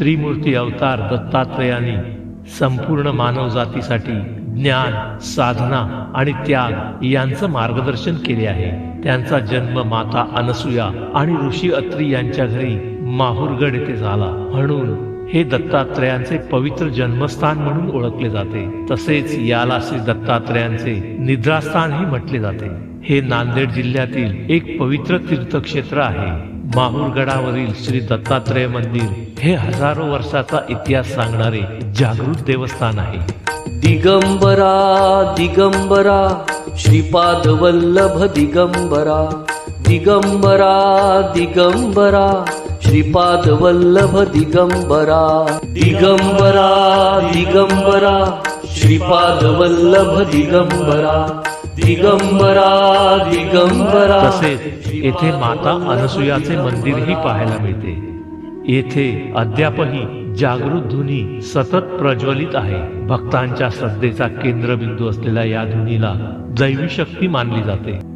त्रिमूर्ती अवतार दत्तात्रयाने संपूर्ण मानवजातीसाठी ज्ञान साधना आणि त्याग यांचं मार्गदर्शन केले आहे. त्यांचा जन्म माता अनसुया आणि ऋषी अत्री यांच्या घरी माहुरगड येथे झाला. म्हणून हे दत्तात्रयांचे पवित्र जन्मस्थान म्हणून ओळखले जाते. तसेच याला श्री दत्तात्रयांचे निद्रास्थानही म्हटले जाते. हे नांदेड जिल्ह्यातील एक पवित्र तीर्थक्षेत्र आहे. माहूरगडावरील श्री दत्तात्रय मंदिर हे हजारो वर्षाचा इतिहास सांगणारे जागृत देवस्थान आहे. दिगंबरा दिगंबरा श्रीपाद वल्लभ दिगंबरा दिगंबरा दिगंबरा. श्रीपाद वल्लभ दिगंबरा। दिगंबरा दिगंबरा। श्रीपाद वल्लभ दिगंबरा। दिगंबरा दिगंबरा। तसेच येथे माता अनसुयाचे मंदिरही पाहायला मिळते. येथे अद्यापही जागृत धुनी सतत प्रज्वलित आहे. भक्तांच्या श्रद्धेचा केंद्रबिंदू असलेल्या या धुनीला दैवी शक्ती मानली जाते.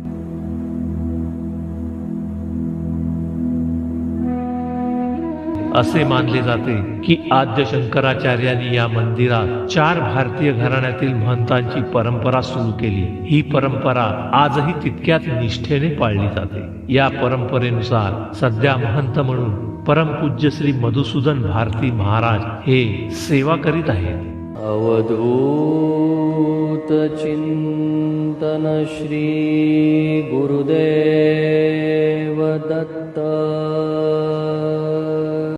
असे मानले जाते की आद्य शंकराचार्यांनी या मंदिरात चार भारतीय घराण्यातील महंतांची परंपरा सुरू केली. ही परंपरा आजही तितक्याच निष्ठेने पाळली जाते. या परंपरेनुसार सध्या महंत म्हणून परमपूज्य श्री मधुसूदन भारती महाराज हे सेवा करीत आहेत. अवधूत चिंतन श्री गुरुदेव दत्त